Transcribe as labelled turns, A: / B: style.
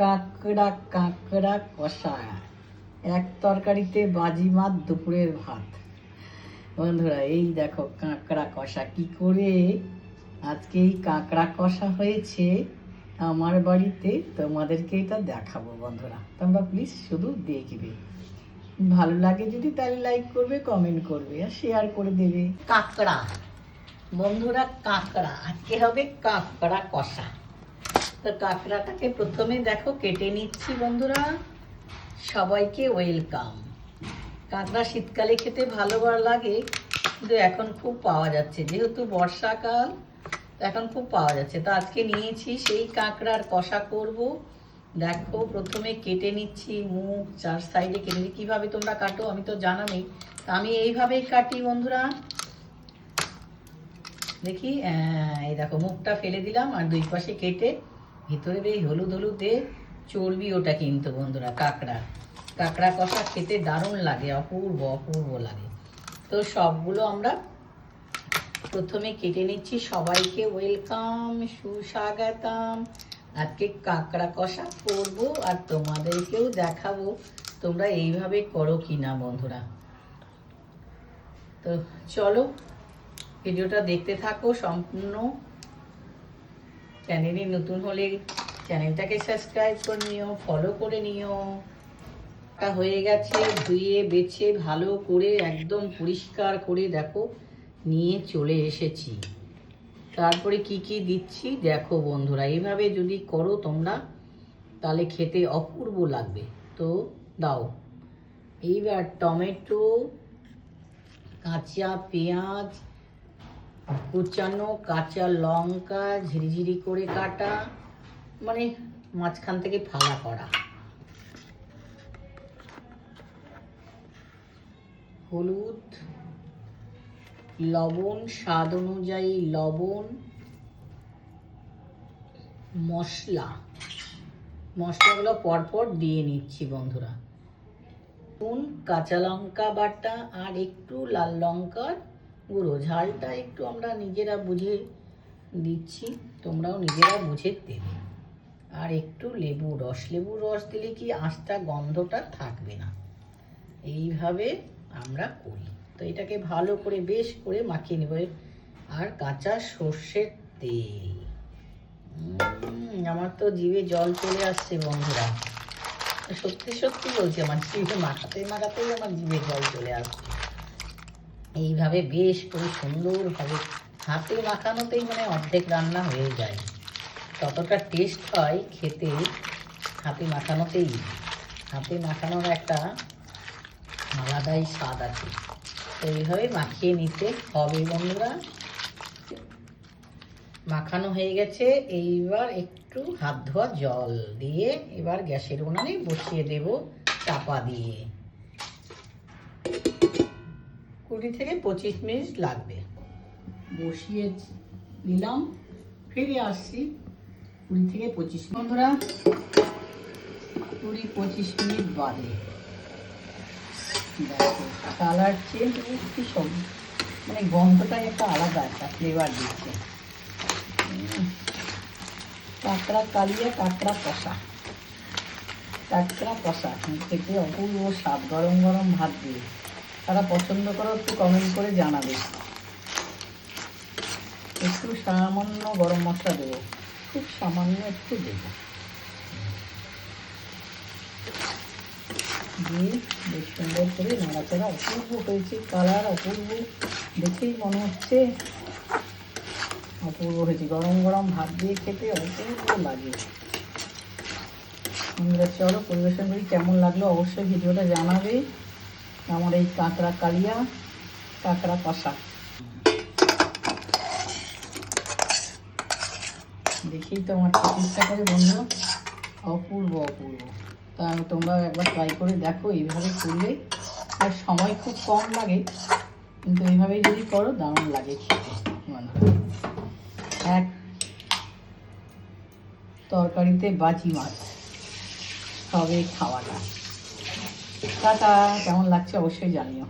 A: কাঁকড়া কাঁকড়া কষা। এক তরকারিতে বাজি মাত দুপুরের ভাত। বন্ধুরা, এই দেখো কাঁকড়া কষা কি করে? আজকে এই কাঁকড়া কষা হয়েছে আমার বাড়িতে। তোমাদেরকে এটা দেখাবো বন্ধুরা। তোমরা প্লিজ শুধু দেখবে। ভালো লাগে যদি তাহলে লাইক করবে কমেন্ট করবে আর শেয়ার করে দেবে। কাঁকড়া। বন্ধুরা, কাঁকড়া। আজকে হবে কাঁকড়া কষা। তো কাঁকড়াটাকে প্রথমে দেখো কেটে নিচ্ছি বন্ধুরা। সবাইকে ওয়েলকাম। কাঁকড়া শীতকালে খেতে ভালো লাগে, কিন্তু এখন খুব পাওয়া যাচ্ছে। যেহেতু বর্ষাকাল এখন খুব পাওয়া যাচ্ছে। তো আজকে নিয়েছি সেই কাঁকড়ার কষা করব। দেখো, প্রথমে কেটে নিচ্ছি মুখ, চার সাইডে কেটে কীভাবে তোমরা কাটো আমি তো জানা নেই। আমি এইভাবেই কাটি বন্ধুরা। দেখি এই দেখো মুখটা ফেলে দিলাম আর দুই পাশে কেটে ভিতরে এই হলুদ হলুদে চর্বি, ওটা কিন্তু বন্ধুরা কাঁকড়া। কাঁকড়া কষা খেতে দারুণ লাগে, অপূর্ব অপূর্ব লাগে। তো সবগুলো আমরা প্রথমে কেটে নিচ্ছি। সবাইকে ওয়েলকাম, সুস্বাগতম। আজকে কাঁকড়া কষা করব আর তোমাদেরকেও দেখাবো তোমরা এইভাবে করো কি না বন্ধুরা। তো চলো, ভিডিওটা দেখতে থাকো, সম্পূর্ণ চ্যানেলে নতুন হলে চ্যানেলটাকে সাবস্ক্রাইব করে নিও ফলো করে নিও। হয়ে গেছে, ধুয়ে, বেছে, ভালো করে, একদম পরিষ্কার করে দেখো, নিয়ে চলে এসেছি। তারপরে কি কি দিচ্ছি দেখো বন্ধুরা, এইভাবে যদি করো তোমরা, তাহলে খেতে অপূর্ব লাগবে। তো দাও। এইবার টমেটো, কাঁচা পেঁয়াজ কুচানো কাঁচা লঙ্কা ঝিরিঝিরি করে কাটা মানে মাঝখান থেকে ফালা করা। হলুদ, লবণ, স্বাদ অনুযায়ী লবণ, মশলা। মশলাগুলো পরপর দিয়ে নিচ্ছি বন্ধুরা। কাঁচা লঙ্কা বাটা আর একটু লাল লঙ্কার গুঁড়ো ঝালটা একটু আমরা নিজেরা বুঝে দিচ্ছি, তোমরাও নিজেরা বুঝে দেবে। আর একটু লেবু রস লেবু রস দিলে কি আঁচটা, গন্ধটা থাকবে না। এইভাবে আমরা করি। তো এটাকে ভালো করে, বেশ করে মাখিয়ে নেব। আর কাঁচা সর্ষের তেল। আমার তো জিভে জল চলে আসছে বন্ধুরা। সত্যি সত্যি বলছি, আমার জিভে মাখাতে মাখাতেই আমার জিভে জল চলে আসছে। এইভাবে বেশ করে সুন্দরভাবে হাতে মাখানোতেই মানে অর্ধেক রান্না হয়ে যায়। ততটা টেস্ট হয় খেতে হাতে মাখানোতেই। হাতে মাখানোর একটা আলাদাই স্বাদ আছে। তো এইভাবে মাখিয়ে নিতে হবে বন্ধুরা। মাখানো হয়ে গেছে, এইবার একটু হাত ধোয়া জল দিয়ে এবার গ্যাসের উনানে বসিয়ে দেব চাপা দিয়ে। কুড়ি থেকে পঁচিশ মিনিট লাগবে। বসিয়ে নিলাম। ফিরে আসছি কুড়ি থেকে পঁচিশ বন্ধুরা, কুড়ি পঁচিশ মিনিট বাদে। কালার চেঞ্জ কি সব। মানে গন্ধটাই একটা আলাদা একটা ফ্লেভার দিচ্ছে। কাঁকড়া কালিয়া, কাঁকড়া কষা। কাঁকড়া কষা খেতে অপূর্ব স্বাদ, গরম গরম ভাত দিয়ে। তারা পছন্দ করো একটু কমেন্ট করে জানাবে। একটু সামান্য গরম মশলা দেবো। খুব সামান্য একটু দেবো। দিয়ে বেশ সুন্দর করে নাড়াচাড়া অপূর্ব হয়েছে। কালার অপূর্ব। দেখেই মনে হচ্ছে অপূর্ব হয়েছে। গরম গরম ভাত দিয়ে খেতে অপূর্ব লাগে। আমরা চলো পরিবেশন করি। কেমন লাগল অবশ্যই ভিডিওটা জানাবে। আমার এই কাঁকড়া কালিয়া, কাঁকড়া কষা। দেখেই তো আমার করে বন্ধু। অপূর্ব অপূর্ব। তা তোমরা একবার ট্রাই করে দেখো, এইভাবে করলে। আর সময় খুব কম লাগে, কিন্তু এইভাবে যদি করো, দারুণ লাগে খেতে এক তরকারিতে বাজি মাছ সবে খাওয়াটা। টাটা কেমন লাগছে অবশ্যই জানিও।